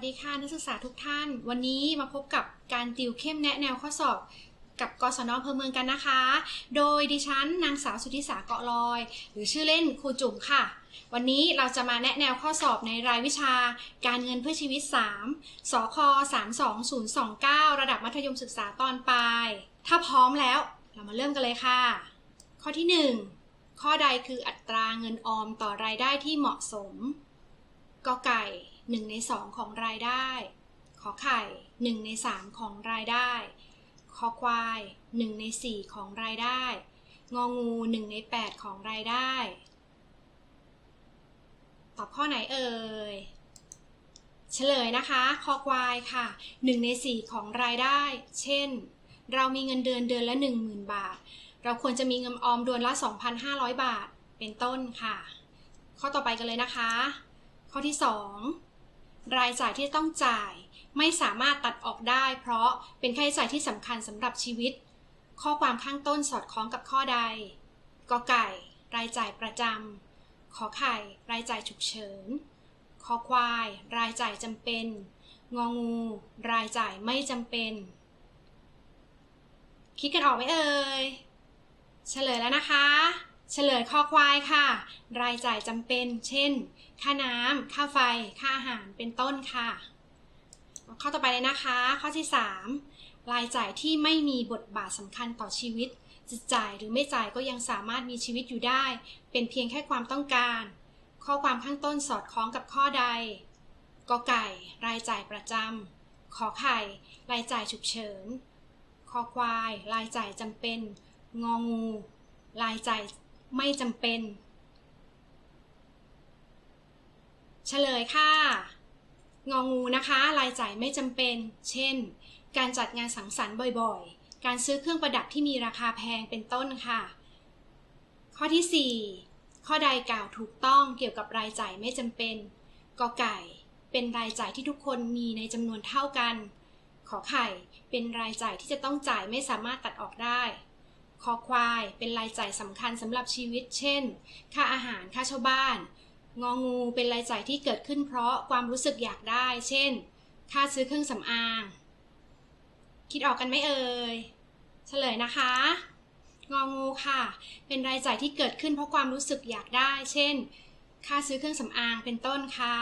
สดีค่ะนักศึกษาทุกท่าน วันนี้มาพบกับการติวเข้มแนะแนวข้อสอบกับกศนอำเภอเมืองกันนะคะ โดยดิฉันนางสาวสุธิสาเกาะลอย หรือชื่อเล่นครูจุ๋มค่ะ วันนี้เราจะมาแนะแนวข้อสอบในรายวิชา การเงินเพื่อชีวิต 3สค32029 ระดับมัธยมศึกษาตอนปลาย ถ้าพร้อมแล้วเรามาเริ่มกันเลยค่ะ ข้อที่ 1 ข้อใดคืออัตราเงินออมต่อรายได้ที่เหมาะสมกไก่ 1 ใน 2 ของรายได้ ขอไข่ 1 ใน 3 ของรายได้ คอควาย 1 ใน 4 ของรายได้ งองู 1 ใน 8 ของรายได้ ตอบข้อไหนเอ่ยเฉลยนะคะ คอควายค่ะ 1 ใน 4 ของรายได้ เช่น เรามีเงินเดือนเดือนละ 10,000 บาท เราควรจะมีเงินออมเดือนละ 2,500 บาท เป็นต้นค่ะ ข้อต่อไปกันเลยนะคะ ข้อที่ 2 รายจ่ายที่ต้องจ่าย ไม่สามารถตัดออกได้ เพราะเป็นค่าใช้จ่ายที่สำคัญสำหรับชีวิต ข้อความข้างต้นสอดคล้องกับข้อใดกอไก่ รายจ่ายประจำขอไข่ รายจ่ายฉุกเฉินคอควาย รายจ่ายจำเป็น งองู รายจ่ายไม่จำเป็น คิดกันออกไหมเอ่ยเฉลยแล้วนะคะ เฉลยข้อควายค่ะ รายจ่ายจำเป็น เช่น ค่าน้ำ ค่าไฟ ค่าอาหาร เป็นต้นค่ะ ข้อต่อไปเลยนะคะ ข้อที่ 3 รายจ่ายที่ไม่มีบทบาทสำคัญต่อชีวิต จะจ่ายหรือไม่จ่ายก็ยังสามารถมีชีวิตอยู่ได้ เป็นเพียงแค่ความต้องการ ข้อความข้างต้นสอดคล้องกับข้อใดกไก่ รายจ่ายประจำขอไข่ รายจ่ายฉุกเฉินคอควาย รายจ่ายจำเป็น งองู รายจ่าย ไม่จำเป็น เฉลยค่ะ งองูนะคะ รายจ่ายไม่จำเป็น เช่น การจัดงานสังสรรค์บ่อยๆ การซื้อเครื่องประดับที่มีราคาแพงเป็นต้นค่ะ ข้อที่ 4 ข้อใดกล่าวถูกต้องเกี่ยวกับรายจ่ายไม่จำเป็นกอไก่ เป็นรายจ่ายที่ทุกคนมีในจำนวนเท่ากัน ขอไข่ เป็นรายจ่ายที่จะต้องจ่ายไม่สามารถตัดออกได้ คอควาย เป็นรายจ่ายสำคัญสำหรับชีวิต เช่น ค่าอาหาร ค่าเช่าบ้าน งองู เป็นรายจ่ายที่เกิดขึ้นเพราะความรู้สึกอยากได้ เช่น ค่าซื้อเครื่องสำอาง คิดออกกันไหมเอ่ย เฉลยนะคะ งองูค่ะ เป็นรายจ่ายที่เกิดขึ้นเพราะความรู้สึกอยากได้ เช่น ค่าซื้อเครื่องสำอาง เป็นต้นค่ะ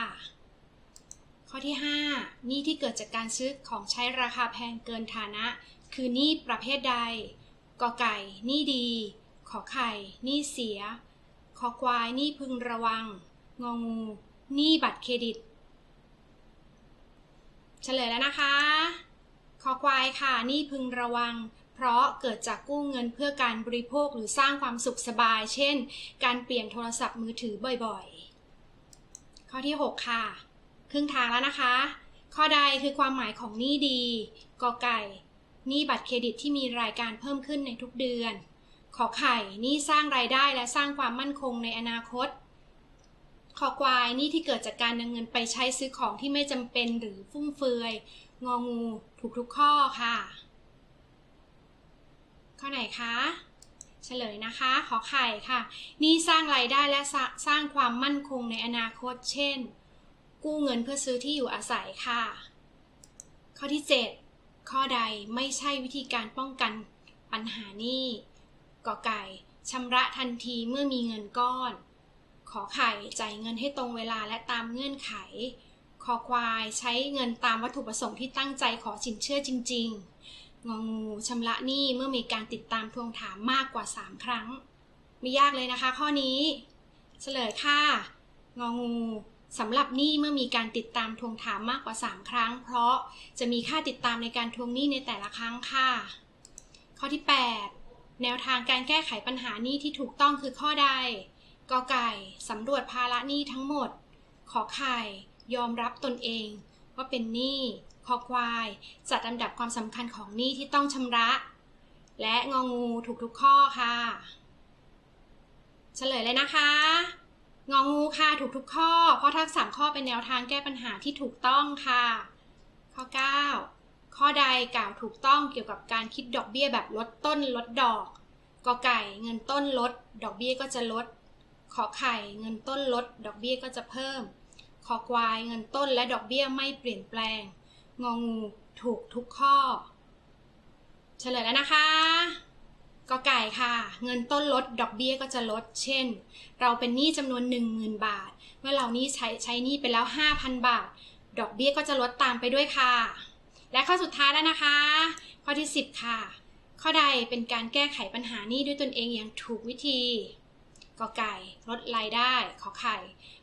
ข้อที่ 5 หนี้ที่เกิดจากการซื้อของใช้ราคาแพงเกินฐานะ คือหนี้ประเภทใด กอไก่นี้ดี ขอไข่นี้เสียคอควายนี้พึงระวัง งองูนี้บัตรเครดิต เฉลยแล้วนะคะคอควายค่ะนี้พึงระวัง เพราะเกิดจากกู้เงินเพื่อการบริโภคหรือสร้างความสุขสบาย เช่น การเปลี่ยนโทรศัพท์มือถือบ่อยๆ ข้อที่ 6 ค่ะ ครึ่งทางแล้วนะคะ ข้อใดคือความหมายของนี้ดี กอไก่ หนี้บัตรเครดิตที่มีรายการเพิ่มขึ้นในทุกเดือน ขอไข่หนี้สร้างรายได้และสร้างความมั่นคงในอนาคต ขอควายหนี้ที่เกิดจากการนำเงินไปใช้ซื้อของที่ไม่จำเป็นหรือฟุ่มเฟือย งองู ถูกทุกข้อค่ะ ข้อไหนคะเฉลยนะคะ ขอไข่ค่ะ นี้สร้างรายได้และสสร้างความมั่นคงในอนาคต เช่น กู้เงินเพื่อซื้อที่อยู่อาศัยค่ะ ข้อที่ 7 ข้อใดไม่ใช่วิธีการป้องกันปัญหานี้กอไก่ชำระทันทีเมื่อมีเงินก้อน ขอไข่จ่ายเงินให้ตรงเวลาและตามเงื่อนไข คอควายใช้เงินตามวัตถุประสงค์ที่ตั้งใจขอสินเชื่อจริง ๆ งองูชำระหนี้เมื่อมีการติดตามทวงถามมากกว่า 3 ครั้ง ไม่ยากเลยนะคะข้อนี้ เฉลยค่ะ งองู สำหรับหนี้เมื่อมีการติดตามทวงถามมากกว่า 3 ครั้ง เพราะจะมีค่าติดตามในการทวงหนี้ในแต่ละครั้งค่ะ ข้อที่ 8 แนวทางการแก้ไขปัญหาหนี้ที่ถูกต้องคือข้อใดกอไก่สำรวจภาระหนี้ทั้งหมด ขอไข่ยอมรับตนเอง ว่าเป็นหนี้คอควาย จัดลำดับความสำคัญของหนี้ที่ต้องชำระ และงองูถูกทุกข้อค่ะ เฉลยเลยนะคะ งองูค่ะถูกทุกข้อ เพราะทั้งสามข้อเป็นแนวทางแก้ปัญหาที่ถูกต้องค่ะ ข้อ 9 ข้อใดกล่าวถูกต้องเกี่ยวกับการคิดดอกเบี้ยแบบลดต้นลดดอกกอไก่เงินต้นลด ดอกเบี้ยก็จะลด ขอไข่เงินต้นลด ดอกเบี้ยก็จะเพิ่มคอควายเงินต้นและดอกเบี้ยไม่เปลี่ยนแปลง งองูถูกทุกข้อ เฉลยแล้วนะคะ กอไก่ค่ะ เงินต้นลดดอกเบี้ยก็จะลด เช่น เราเป็นหนี้จำนวน 10,000 บาท เมื่อเรานี้ใช้ใช้หนี้ไปแล้ว 5,000 บาท ดอกเบี้ยก็จะลดตามไปด้วยค่ะ และข้อสุดท้ายแล้วนะคะ ข้อที่ 10 ค่ะ ข้อใดเป็นการแก้ไขปัญหาหนี้ด้วยตนเองอย่างถูกวิธีกอไก่ลดรายได้ ขอไข่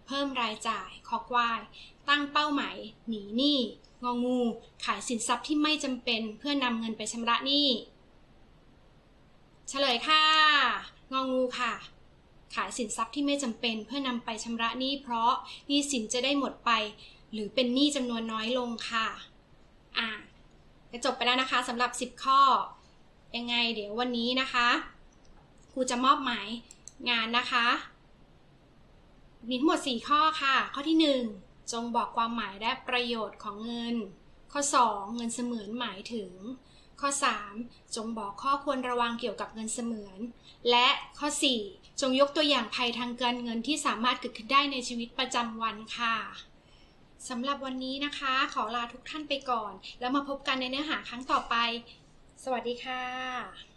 เพิ่มรายจ่าย ขอควาย ตั้งเป้าหมายหนีหนี้งองู ขายสินทรัพย์ที่ไม่จำเป็นเพื่อนำเงินไปชำระหนี้ เฉลยค่ะ งองูค่ะ ขายสินทรัพย์ที่ไม่จำเป็นเพื่อนำไปชำระหนี้เพราะหนี้สินจะได้หมดไป หรือเป็นหนี้จำนวนน้อยลงค่ะอะก็จบไปแล้วนะคะสำหรับ 10 ข้อ ยังไงเดี๋ยววันนี้นะคะครูจะมอบหมายงานนะคะมีทั้งหมด 4 ข้อค่ะ ข้อที่ 1 จงบอกความหมายและประโยชน์ของเงิน ข้อ 2 เงินเสมือนหมายถึง ข้อ 3 จงบอกข้อควรระวังเกี่ยวกับเงินเสมือน และข้อ 4 จงยกตัวอย่างภัยทางการเงินที่สามารถเกิดขึ้นได้ในชีวิตประจำวันค่ะสำหรับวันนี้นะคะ ขอลาทุกท่านไปก่อน แล้วมาพบกันในเนื้อหาครั้งต่อไป สวัสดีค่ะ